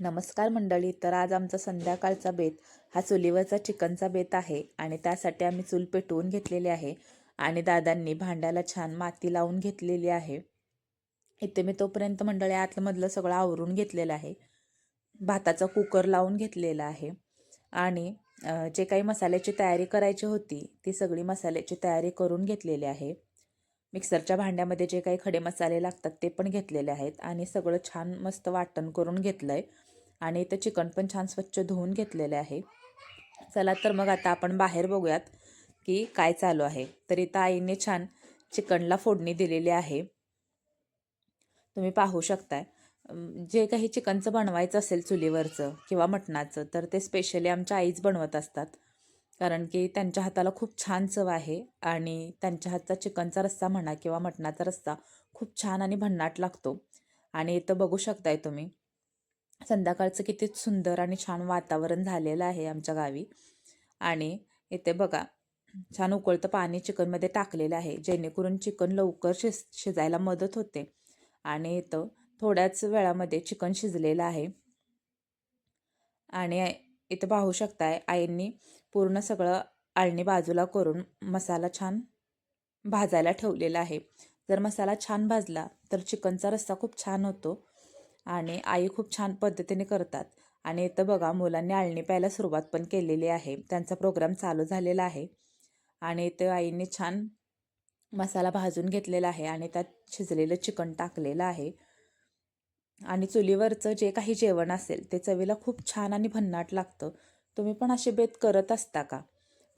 नमस्कार मंडळी तर आज आमचा संध्याकाळचा बेत हा चुलीवरचा चिकनचा बेत आहे आणि त्यासाठी आम्ही चूल पेटवून घेतलेली आहे आणि दादांनी भांड्याला छान माती लावून घेतलेली आहे. इथे मी तोपर्यंत मंडळी आतमधलं सगळं आवरून घेतलेलं आहे. भाताचा कुकर लावून घेतलेला आहे. आणि जे काही मसाल्याची तयारी करायची होती ती सगळी मसाल्याची तयारी करून घेतलेली आहे. मिक्सरच्या भांड्यामध्ये जे काही खडे मसाले लागतात ते पण घेतलेले आहेत आणि सगळं छान मस्त वाटण करून घेतलं आहे आणि इथं चिकन पण छान स्वच्छ धुवून घेतलेले आहे. चला तर मग आता आपण बाहेर बघूयात की काय चालू आहे. तर इथं आईने छान चिकनला फोडणी दिलेली आहे. तुम्ही पाहू शकताय. जे काही चिकनचं बनवायचं असेल चुलीवरचं किंवा मटणाचं तर ते स्पेशली आमच्या आईच बनवत असतात. कारण की त्यांच्या हाताला खूप छान चव आहे आणि त्यांच्या हातचा चिकनचा रस्सा म्हणा किंवा मटणाचा रस्सा खूप छान आणि भन्नाट लागतो. आणि इथं बघू शकताय तुम्ही संध्याकाळचं किती सुंदर आणि छान वातावरण झालेलं आहे आमच्या गावी. आणि इथे बघा छान उकळतं पाणी चिकनमध्ये टाकलेलं आहे जेणेकरून चिकन लवकर शिज शिजायला मदत होते. आणि इथं थोड्याच वेळामध्ये चिकन शिजलेलं आहे. आणि इथं पाहू शकताय आईंनी पूर्ण सगळं आळणी बाजूला करून मसाला छान भाजायला ठेवलेला आहे. जर मसाला छान भाजला तर चिकनचा रस्सा खूप छान होतो आणि आई खूप छान पद्धतीने करतात. आणि इथं बघा मुलांनी आळणी प्यायला सुरुवात पण केलेली आहे. त्यांचा प्रोग्राम चालू झालेला आहे. आणि इथं आईने छान मसाला भाजून घेतलेला आहे आणि त्यात शिजलेलं चिकन टाकलेलं आहे. आणि चुलीवरचं जे काही जेवण असेल ते चवीला खूप छान आणि भन्नाट लागतं. तुम्ही पण असे बेत करत असता का?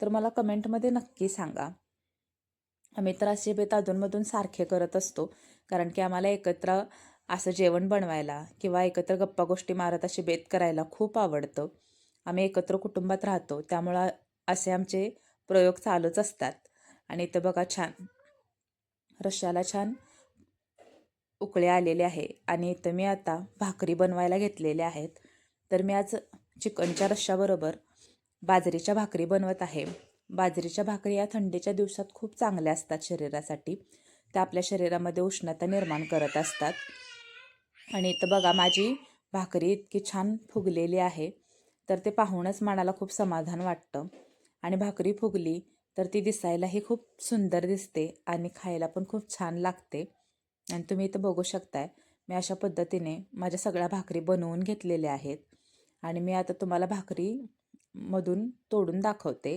तर मला कमेंटमध्ये नक्की सांगा. आम्ही तर असे बेत अधूनमधून सारखे करत असतो कारण की आम्हाला एकत्र असं जेवण बनवायला किंवा एकत्र गप्पा गोष्टी मारत असे बेत करायला खूप आवडतं. आम्ही एकत्र कुटुंबात राहतो त्यामुळं असे आमचे प्रयोग चालूच असतात. आणि इथं बघा छान रश्याला छान उकळे आलेले आहे आणि इथं मी आता भाकरी बनवायला घेतलेल्या आहेत. तर मी आज चिकनच्या रश्श्याबरोबर बाजरीच्या भाकरी बनवत आहे. बाजरीच्या भाकरी या थंडीच्या दिवसात खूप चांगल्या असतात शरीरासाठी. त्या आपल्या शरीरामध्ये उष्णता निर्माण करत असतात. आणि इथं बघा माझी भाकरी इतकी छान फुगलेली आहे तर ते पाहूनच मनाला खूप समाधान वाटतं. आणि भाकरी फुगली तर ती दिसायलाही खूप सुंदर दिसते आणि खायला पण खूप छान लागते. आणि तुम्ही इथं बघू शकताय मी अशा पद्धतीने माझ्या सगळ्या भाकरी बनवून घेतलेल्या आहेत. आणि मी आता तुम्हाला भाकरी मधून तोडून दाखवते.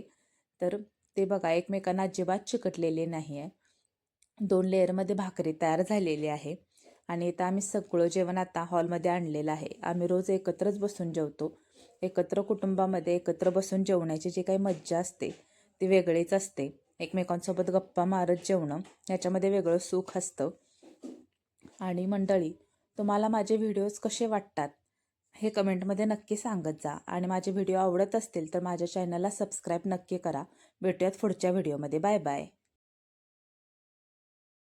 तर ते बघा एकमेकांना अजिबात चिकटलेले नाही आहे दोन लेअरमध्ये भाकरी तयार झालेली आहे. आणि इथं आम्ही सगळं जेवण आता हॉलमध्ये आणलेलं आहे. आम्ही रोज एकत्रच बसून जेवतो. एकत्र कुटुंबामध्ये एकत्र बसून जेवण्याची जी काही मज्जा असते ती वेगळीच असते. एकमेकांसोबत गप्पा मारत जेवणं याच्यामध्ये वेगळं सुख असतं. आणि मंडळी तुम्हाला माझे व्हिडिओज कसे वाटतात? हे कमेंटमध्ये नक्की सांगत जा. आणि माझे व्हिडिओ आवडत असतील तर माझ्या चॅनलला सबस्क्राईब नक्की करा. भेटूयात पुढच्या व्हिडिओमध्ये. Bye bye.